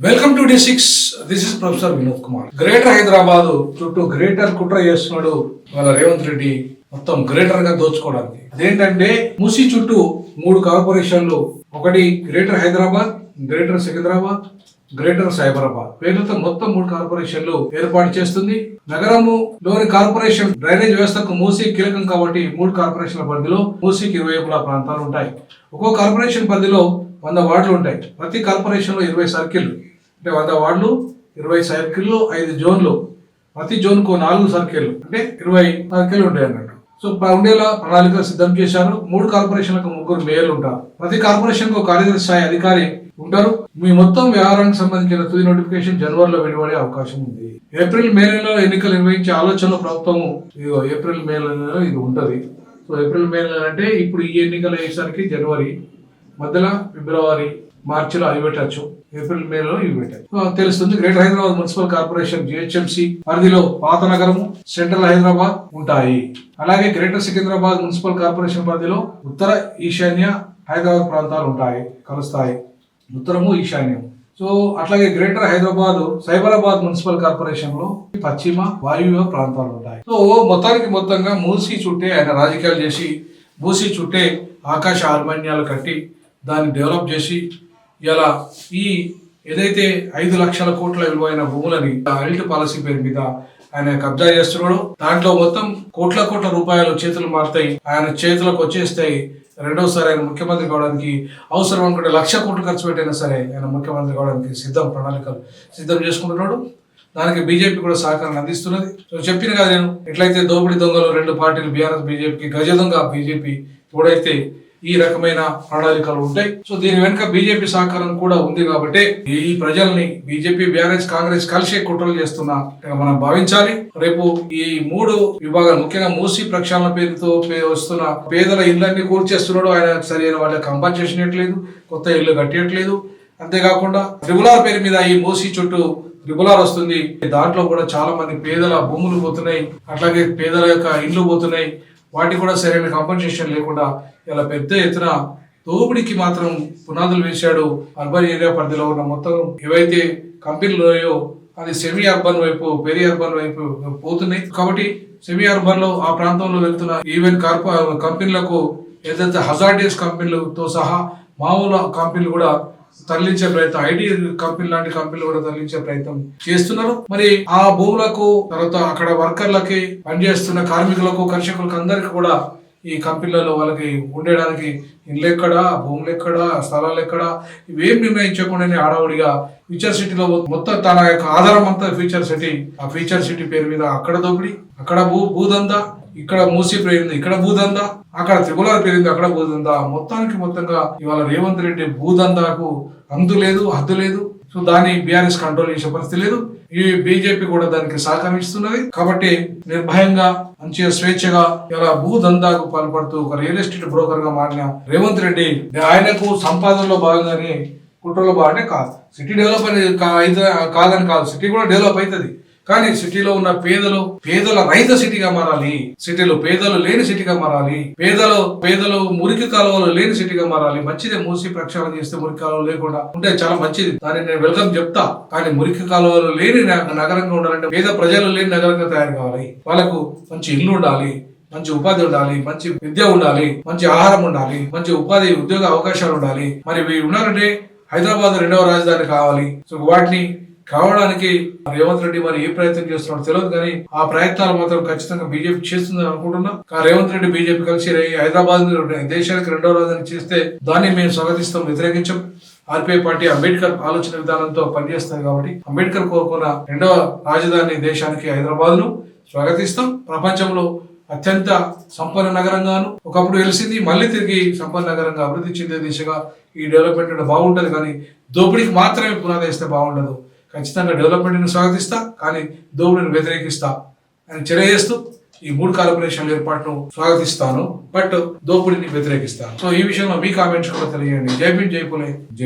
Welcome to the six this is professor Vinod Kumar greater Hyderabad చుట్టూ greater కుట్ర చేస్తున్నాడు వాళ్ళ రేవంత్ రెడ్డి మొత్తం గ్రేటర్గా దోచుకోవడానికి. అదేంటంటే మూసి చుట్టూ మూడు కార్పొరేషన్లు ఒకటి greater Hyderabad greater Secunderabad greater Cyberabad. పేర్లతో మొత్తం మూడు కార్పొరేషన్లు ఏర్పాటు చేస్తుంది. నగరము లోని కార్పొరేషన్ డ్రైనేజ్ వ్యవస్థకు మూసి కీలకం కాబట్టి మూడు కార్పొరేషన్ల పరిధిలో మూసికి ఇరువైపులా ప్రాంతాలు ఉంటాయి. ఒక్కో కార్పొరేషన్ పరిధిలో వంద వార్డులు ఉంటాయి. ప్రతి కార్పొరేషన్లో ఇరవై సర్కిల్ అంటే వంద వార్డులు ఇరవై సర్కిల్లు ఐదు జోన్లు. ప్రతి జోన్కు నాలుగు సర్కిల్ అంటే ఇరవై సర్కిల్ ఉంటాయి అన్నట్టు. సో ఉండేలా ప్రణాళిక సిద్ధం చేశారు. మూడు కార్పొరేషన్లకు ముగ్గురు మేయర్లు ఉంటారు. ప్రతి కార్పొరేషన్కు కార్యదర్శి స్థాయి అధికారి ఉంటారు. మీ మొత్తం వ్యవహారానికి సంబంధించిన తుది నోటిఫికేషన్ జనవరిలో వెలువడే అవకాశం ఉంది. ఏప్రిల్ మే నెలలో ఎన్నికలు నిర్వహించే ఆలోచనలో ప్రభుత్వం ఇదిగో ఏప్రిల్ మే నెలలో ఇది ఉంటుంది. సో ఏప్రిల్ మే నెల అంటే ఇప్పుడు ఈ ఎన్నికలు వేసరికి జనవరి మధ్యలో ఫిబ్రవరి మార్చిలో అవి పెట్టచ్చు. ఏప్రిల్ మేలో ఇవి పెట్టారు తెలుస్తుంది. Greater Hyderabad municipal corporation GHMC పరిధిలో పాత నగరము సెంట్రల్ హైదరాబాద్ ఉంటాయి. అలాగే గ్రేటర్ సికింద్రాబాద్ మున్సిపల్ కార్పొరేషన్ పరిధిలో ఉత్తర ఈశాన్య హైదరాబాద్ ప్రాంతాలు ఉంటాయి కలుస్తాయి. ఉత్తరము ఈశాన్యం సో అట్లాగే గ్రేటర్ హైదరాబాద్ సైబరాబాద్ మున్సిపల్ కార్పొరేషన్లో పశ్చిమ వాయువ్య ప్రాంతాలు ఉంటాయి. సో మొత్తానికి మొత్తంగా మూసి చుట్టే ఆయన రాజకీయాలు చేసి మూసి చుట్టే ఆకాశ ఆర్మాన్యాలు కట్టి దాన్ని డెవలప్ చేసి ఇలా ఈ ఏదైతే ఐదు లక్షల కోట్ల విలువైన భూములని అల్ట్ పాలసీ పేరు మీద ఆయన కబ్జా చేస్తున్నాడు దాంట్లో మొత్తం కోట్ల కోట్ల రూపాయలు చేతులు మారుతాయి. ఆయన చేతులకు వచ్చేస్తాయి రెండోసారి ఆయన ముఖ్యమంత్రి కావడానికి అవసరం అనుకుంటే లక్ష కోట్లు ఖర్చు పెట్టైనా సరే ఆయన ముఖ్యమంత్రి కావడానికి సిద్ధం ప్రణాళికలు సిద్ధం చేసుకుంటున్నాడు. దానికి బీజేపీ కూడా సహకారం అందిస్తున్నది. సో చెప్పిన కదా నేను ఎట్లయితే దోపిడీ దొంగలు రెండు పార్టీలు బీఆర్ఎస్ బీజేపీకి గజ దొంగ బీజేపీ తోడైతే ఈ రకమైన ప్రణాళికలు ఉంటాయి. సో దీని వెనుక బీజేపీ సహకారం కూడా ఉంది కాబట్టి ఈ ప్రజల్ని బీజేపీ బీఆర్ఎస్ కాంగ్రెస్ కలిసి కుట్రలు చేస్తున్న మనం భావించాలి. రేపు ఈ మూడు విభాగాలు ముఖ్యంగా మూసి ప్రక్షాళన పేరుతో వస్తున్న పేదల ఇళ్ళన్ని కూల్చేస్తున్నాడు. ఆయన సరైన వాళ్ళకి కంపల్సేషన్ ఇవ్వట్లేదు కొత్త ఇల్లు కట్టేయట్లేదు. అంతేకాకుండా ట్రిబులార్ పేరు మీద ఈ మూసి చుట్టూ ట్రిబులార్ వస్తుంది. దాంట్లో కూడా చాలా మంది పేదల భూములు పోతున్నాయి. అట్లాగే పేదల యొక్క ఇండ్లు పోతున్నాయి. వాటికి కూడా సరైన కాంపన్సేషన్ లేకుండా ఇలా పెద్ద ఎత్తున దోపిడీకి మాత్రం పునాదులు వేశాడు అర్బన్ ఏరియా పరిధిలో ఉన్న మొత్తం ఏవైతే కంపెనీలు ఉన్నాయో అది సెమీ అర్బన్ వైపు పెరి అర్బన్ వైపు పోతున్నాయి. కాబట్టి సెమీ అర్బన్లో ఆ ప్రాంతంలో వెళ్తున్న ఈవెన్ కార్పొ కంపెనీలకు ఏదైతే హజార్డియస్ కంపెనీలతో సహా మామూలు కంపెనీలు కూడా తరలించే ప్రయత్నం. ఐటీ కంపెనీ లాంటి కంపెనీలు కూడా తరలించే ప్రయత్నం చేస్తున్నారు. మరి ఆ భూములకు తర్వాత అక్కడ వర్కర్లకి పనిచేస్తున్న కార్మికులకు కర్షకులకు అందరికి కూడా ఈ కంపెనీలలో వాళ్ళకి ఉండడానికి ఇల్లు ఎక్కడ భూములు ఎక్కడ స్థలాలు ఎక్కడ ఇవేం నిర్ణయించకుండానే ఆడవుడిగా ఫ్యూచర్ సిటీలో మొత్తం తన యొక్క ఆధారం అంతా ఫ్యూచర్ సిటీ. ఆ ఫ్యూచర్ సిటీ పేరు మీద అక్కడ దోపిడి అక్కడ భూ భూదందా ఇక్కడ మూసి పేరింది ఇక్కడ భూదందా? అక్కడ త్రిపులార్ పేరింది అక్కడ భూదందా? మొత్తానికి మొత్తంగా ఇవాళ రేవంత్ రెడ్డి భూదందాకు అంతు లేదు హద్దు లేదు. సో దాన్ని బీఆర్ఎస్ కంట్రోల్ చేసే పరిస్థితి లేదు. ఈ బీజేపీ కూడా దానికి సహకరిస్తున్నది కాబట్టి నిర్భయంగా మంచిగా స్వేచ్ఛగా ఇలా భూదందాకు పాల్పడుతూ ఒక రియల్ ఎస్టేట్ బ్రోకర్గా మారిన రేవంత్ రెడ్డి ఆయనకు సంపాదనలో భాగంగానే కుట్రలో భాగంగానే కాదు. సిటీ డెవలప్ అనేది కా- అయితే కాదని కాదు. సిటీ కూడా డెవలప్ అవుతుంది. కానీ సిటీలో ఉన్న పేదలు పేదల రైత సిటీగా మారాలి సిటీలో పేదలు లేని సిటీగా మారాలి పేదలు పేదలు మురికి కాలువలు లేని సిటీగా మారాలి మంచిదే మూసి ప్రక్షాళన చేస్తే మురికి కాలువలు లేకుండా ఉంటే చాలా మంచిది. దాన్ని నేను వెల్కమ్ చెప్తా. కానీ మురికి కాలువలు లేని నగరంగా ఉండాలంటే పేద ప్రజలు లేని నగరంగా తయారు కావాలి. వాళ్ళకు మంచి ఇల్లు ఉండాలి మంచి ఉపాధి ఉండాలి మంచి విద్య ఉండాలి మంచి ఆహారం ఉండాలి మంచి ఉపాధి ఉద్యోగ అవకాశాలు ఉండాలి. మరి ఇవి ఉన్నారంటే హైదరాబాద్ రెండవ రాజధాని కావాలి. సో వాటిని కావడానికి రేవంత్ రెడ్డి మరి ఏ ప్రయత్నం చేస్తున్నాడో తెలియదు కానీ ఆ ప్రయత్నాలు మాత్రం ఖచ్చితంగా బీజేపీ చేస్తుందని అనుకుంటున్నా. ఆ రేవంత్ రెడ్డి బీజేపీ కలిసి హైదరాబాద్ దేశానికి రెండవ రాజధాని చేస్తే దాన్ని మేము స్వాగతిస్తాం వ్యతిరేకించాం. ఆర్పీఐ పార్టీ అంబేద్కర్ ఆలోచన విధానంతో పనిచేస్తుంది కాబట్టి అంబేద్కర్ కోరుకున్న రెండవ రాజధాని దేశానికి హైదరాబాద్ను స్వాగతిస్తాం. ప్రపంచంలో అత్యంత సంపన్న నగరంగాను. ఒకప్పుడు వెలిసింది మళ్ళీ తిరిగి సంపన్న నగరంగా అభివృద్ధి చెందే దిశగా ఈ డెవలప్మెంట్ ఉంటే బాగుంటది కానీ దోపిడీకి మాత్రమే పునాది వేస్తే బాగుండదు. ఖచ్చితంగా డెవలప్మెంట్ని స్వాగతిస్తా కానీ దోపిడిని వ్యతిరేకిస్తా అని చేస్తూ ఈ మూడు కార్పొరేషన్ల ఏర్పాటును స్వాగతిస్తాను బట్ దోపిడీని వ్యతిరేకిస్తాను. సో ఈ విషయంలో మీ కామెంట్స్ కూడా తెలియజేయండి. జై జైపులే జై